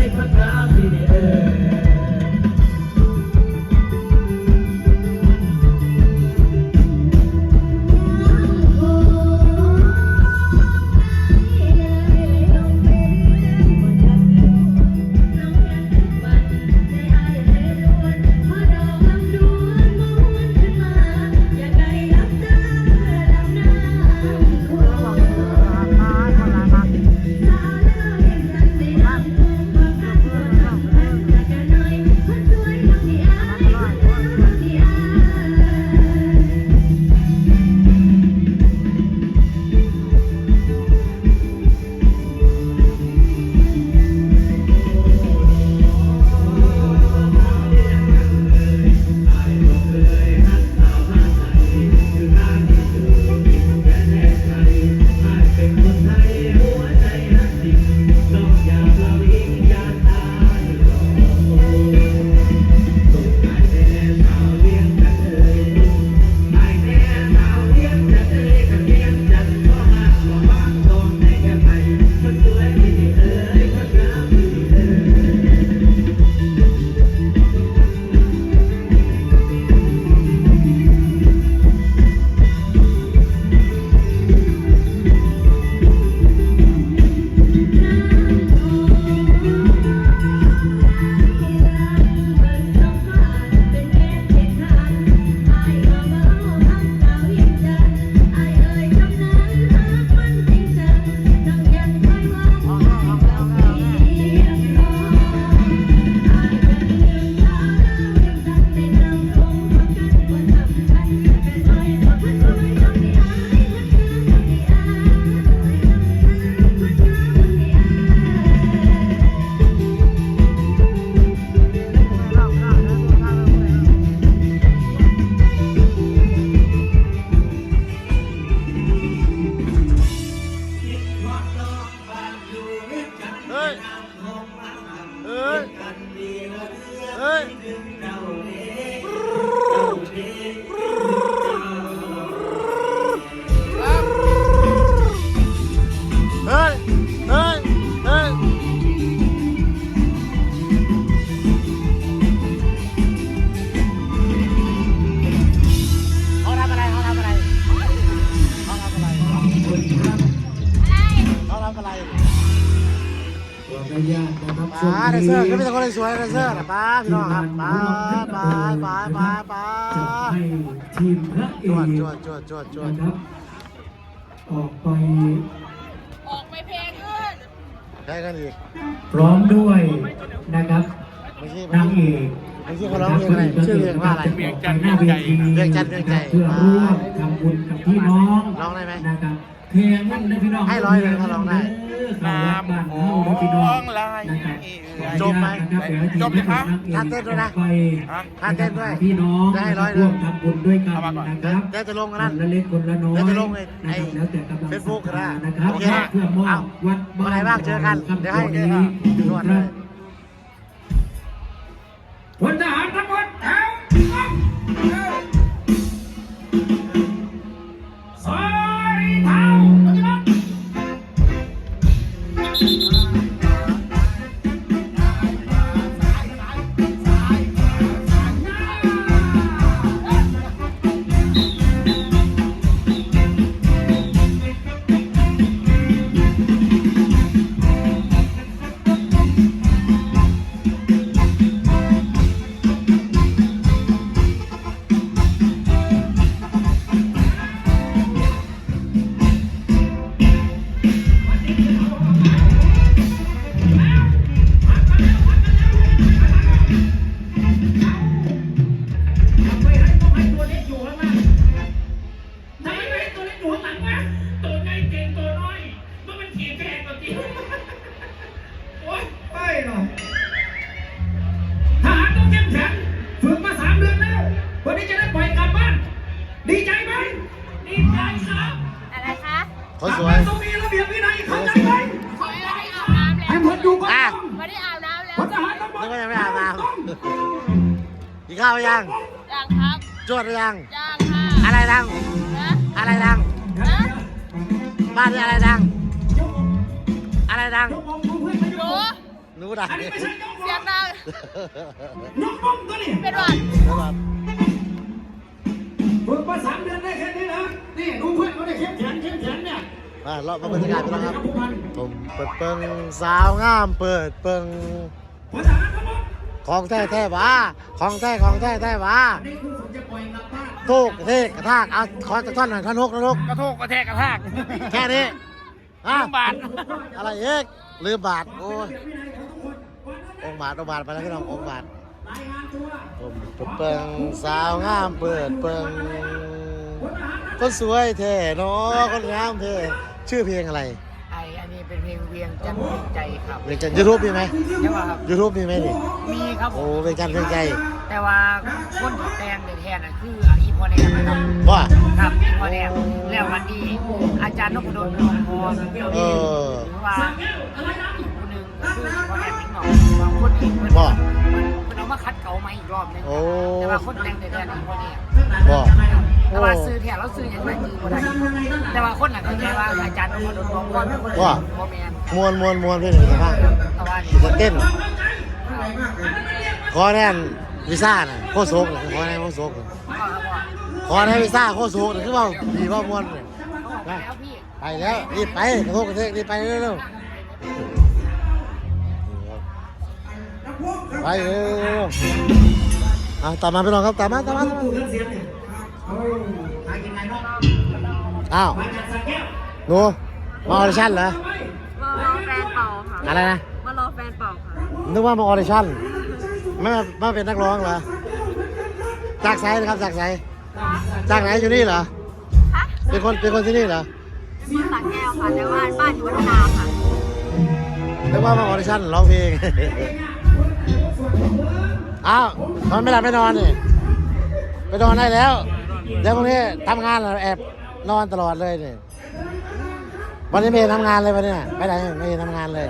ยพระนามที่เอ่ย ทำอะไรมาเนะครวเซอร์ก็เป็นคนสวยเดเซอร์ป้าพี่น้องครับป้าป้าป้าป้าป้าจะให้ทีมพะเอจวดจวดจวดจวดจวดครับออกไปออกไปเพลงขึ้นได้กันอีกพร้อมด้วยนะครับนางเอกไอ้ที่เขาร้องเพลงอะไรชื่อเพลงว่าอะไรเบียงจันเบียงใจเบียงจันเบียงใจเพื่อร่วมทำบุญกับพี่น้องร้องได้ไหมนะครับ เพลงนั่นนะพี่น้องให้ร้อยเลยถ้าร้องได้น้ำบ้านเฮานะพี่น้องนะครับจบไหมจบเลยครับท่าเต้นด้วยนะไปท่าเต้นด้วยพี่น้องได้ให้ร้อยหนึ่ร่วงมทำบุญด้วยกันนะครับเดี๋ยวจะลงกันคนั่นนละเล็กคนละน้อยเดี๋ยวจะลงในไอ้นะครับแล้วแต่กำลัง Facebook ก็ได้นะครับโอเคเพื่อมอบเอาวัดวันไหนบ้างเจอกันเดี๋ยวให้วันนี้นวดเลย Thank you. โอ๊ยไปหน่อยทหารต้องเข้มแข็งฝึกมาสามเดือนแล้ว วันนี้จะได้ปล่อยกลับบ้าน ดีใจไหมดีใจครับอะไรคะคนสวยกลับบ้านต้องมีระเบียบวินัยเข้าใจไหมไม่ได้อาบน้ำแล้วให้หมดอยู่ก่อนอะไม่ได้อาบน้ำแล้วพลทหารทั้งหมดนึกว่ายังไม่อาบน้ำกินข้าวไปยังยังครับจวดหรือยังยังค่ะอะไรดังนะอะไรดังนะบ้านนี้อะไรดัง อะไรดังยกมองดูเพื่อนไม่ยหกนูมองหนูดังอันนี้ไม่ใช่ยกมเสียองงดังยกมองตัวนี้เป็นหวัดแล้วแบบฝึกมาสามเดือนได้แค่นี้นะนี่ดูเพื่อนเขาได้เข้มแข็งเข้มแข็งเนี่ยมาเลาะมาบรรยากาศไปแล้วครับผมเปิดเปิงสาวงามเปิดเปิงพลทหารทั้งหมดของแท้แท้หวาของแท้ของแท้แท้หวาอันนี้คือผมจะปล่อยกลับบ้านทูกเทกกระทากเอาขอจะท่อนหน่อยท่อนฮกท่อนฮกกระโทกกระแทกกระทากแค่นี้ อะบาท อะไรเอกลืมบาทโอ้ยองค์บาทองค์บาทไปแล้วพี่น้ององค์บาทรายงานตัวผมเปิดเปิงสาวงามเปิดเปิงคนสวยเท่เนาะคนงามเท่ชื่อเพลงอะไร ลงเวียงจันทร์เวียงใจครับเพลงจันยูทูบมีไหมใช่ป่ะครับยูทูบมีไหมนี่มีครับผโอ้มเพลงจันเพลงใจแต่ว่าคนที่แต่งในแทนน่ะคืออีพอแนมนะครับว่าครับอีพอแนมแล้ววันนี้อาจารย์นพดลหลวงพรเออหรือว่าอีกคนหนึ่งก็คืออีพอแนมอีกหน่อยบางคนเองเพิ่นว่าเพิ่นเอามาคัดเก่ามาอีกรอบหนึงโอ้ แต่ว่าคนแต่งในแทนอีพอแนม ว่า แต่ว่าซื้อแทนเราซื้ออย่างไรจือบ่ได้แต่ว่าคนน่ะเข้าใจว่าอาจารย์นพดลหลวงพรเป็นคนบ่แม่นมวนมวนมวนเพลงหนึ่งบ้างแต่ว่าจะเต้นขอแน่นวีซ่าน่ะโคตรโซกขอแน่นโคตรโซกขอแน่นวีซ่าโคตรโซกคือว่าดีว่ามวนเลยนะไปแล้วรีบไปกระทบกระเทกรีบไปเร็วๆไปเร็วๆอะตามมาพี่น้องครับตามมาตามมาตามมา องเสียงเนี่ยเอาหากินไงเนาะอ้าวมาจากสระแก้วหนูมาออดิชั่นเหรอมารอแฟนเป่าค่ะอะไรนะมารอแฟนเป่าค่ะนึกว่ามาออดิชั่นไม่มามาเป็นนักร้องเหรอจากไซนะครับจากไซจากไหนอยู่นี่เหรอฮะเป็นคนเป็นคนที่นี่เหรอมาสักแก้วค่ะแต่ว่าบ้านอยู่วัฒนาค่ะนึกว่ามาออดิชั่นร้องเพลงอ้าวทำไมไม่หลับไม่นอนนี่ไปนอนได้แล้ว เดี๋ยวพรุ่งนี้ทำงานเหรอแอบนอนตลอดเลยนี่วันนี้ไม่เห็นทำงานเลยวันนี้น่ะไปไหนไม่เห็นทำงานเลย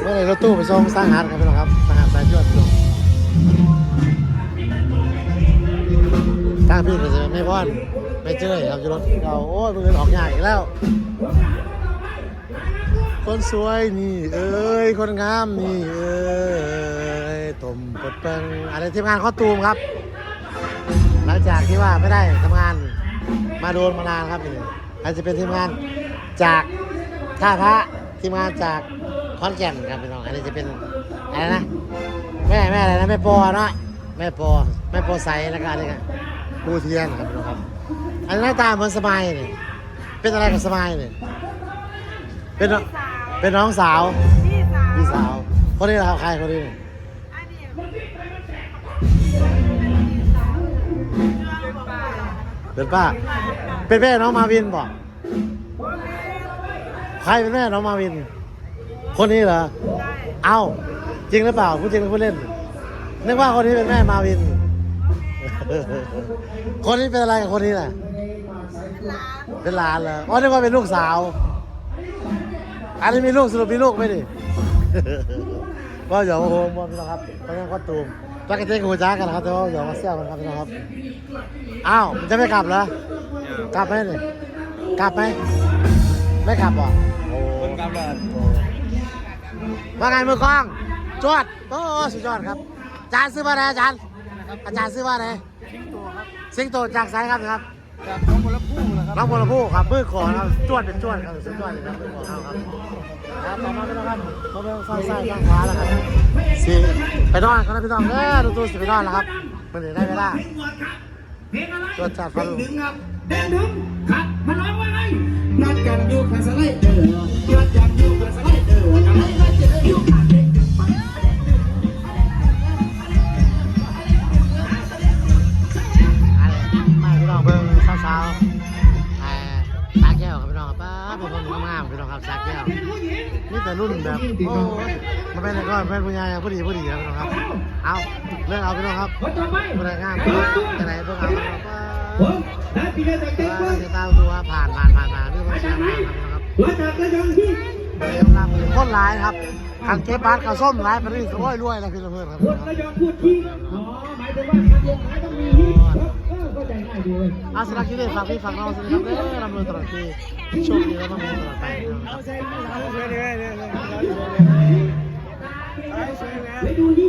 เมื่อไหรรถตู้ไปส่งสร้างหาดครับพี่น้องครับสร้างหาดสายจวดพี่น้องทางพี่ก็จะไม่พอนไม่เจอครับอยู่รถเราโอ้ยมือออกยากอีกแล้ว คนสวยนี่ เอ้ยคนงามนี่เอ้ยต้มป ดเปิงอะไรทีมงานข้อตูมครับ หลังจากที่ว่าไม่ได้ทำงานมาโดนมานานครับนี่อาจจะเป็นทีมงานจากท่าพระทีมงานจากขอนแก่นครับพี่น้องอันนี้จะเป็นอะไรนะแม่แม่อะไรนะแม่ปอเนาะแม่ปอแม่ปอใสแล้วก็อันนี้ก็ปูเทียนครับพี่น้องครับอันนี้หน้าตาเหมือนสมัยนี่เป็นอะไรกับสมัยนี่เป็นน้องเป็นน้องสาวพี่สาวพี่สาวคนนี้เหรอครับใครคนนี้นี่อัน เป็นป้า เป็นแม่น้องมาวินบอกใครเป็นแม่น้องมาวิน คนนี้เหรอ เอ้า จริงหรือเปล่าพูดจริงหรือพูดเล่น นึกว่าคนนี้เป็นแม่มาวิน คนนี้เป็นอะไรกับคนนี้น่ะ เป็นหลานเหรอ อ๋อ นึกว่าเป็นลูกสาว อันนี้มีลูกสรุปมีลูกไหมดิว่าอย่ามโฮมว่าพี่น้องครับตอนนี้ก็ตูม ปกติกูจ้ากันนะครับแต่ว่าอย่ามาเซี่ยวกันครับพี่น้องครับ อ้าวมันจะไม่กลับเหรอ กลับไหมเนี่ยกลับไหมไม่กลับเหรอโอ้คนกำลังว่าไงมือกล้อง จวด โอ้สุดยอดครับ อาจารย์ซื้อว่าอะไรอาจารย์ อาจารย์ซื้อว่าอะไรทิ้งตัวครับ สิงโตจากไซครับครับจากน้องคนละคู่นะครับน้องพลผู้ครับมือขอครับ จวดเป็นจวดครับสุดยอดเลยครับมือขอครับ ครับต่อมาพี่น้องครับเขาเป็นซ้ายซ้ายข้างขวาแล้วครับสิไปนอนเขานะพี่น้องเออดูตัวสิไปนอนแล้วครับมันถึงได้เวลาเพลงอะไรตรวจจัดฟันดึงครับเด้งดึงครับมันร้องว่าไงนัดกันอยู่ขันสไลเดอร์นัดกันอยู่ขันสไลเดอร์กันให้มาเจออยู่คาเด็กอ สาแก้วครับพี่น้องครับป้าเป็งามๆพี่น้องครับสาแก้วนี่แต่รุ่นแบบโอ้ยมันเป็นอะไรก็เป็นผู้ใหญ่ผู้ดีผู้ดีครับพี่น้องครับ เอาเรื่องเอาพี่น้องครับผู้ใดงามผู้ใดจะไหนเพิ่งเอาป้าผมได้ปีเดียวจากเด็กว่าว่าจะตามตัวผ่านผ่านผ่านผ่านพี่คนมาเชีจายกร์ไหนมาครับมาจากระยองที่เตรียมรับคนร้ายครับขันเก็บบัตรข้าวส้มร้ายไปเรีบโอ้ยรวยแล้วพี่ละเพื่อนครับคนระยองพูดที่อ๋อหมายถึงว่าทางลงหมายต้องมีที่ อาใจง่ายดีเลยอาสนะคิดได้ฝากพี่ฝากน้องสิครับเด้อรำรวยตลอดปีโชคดีและมั่งมีตลอดไปนะครับไปดูดิ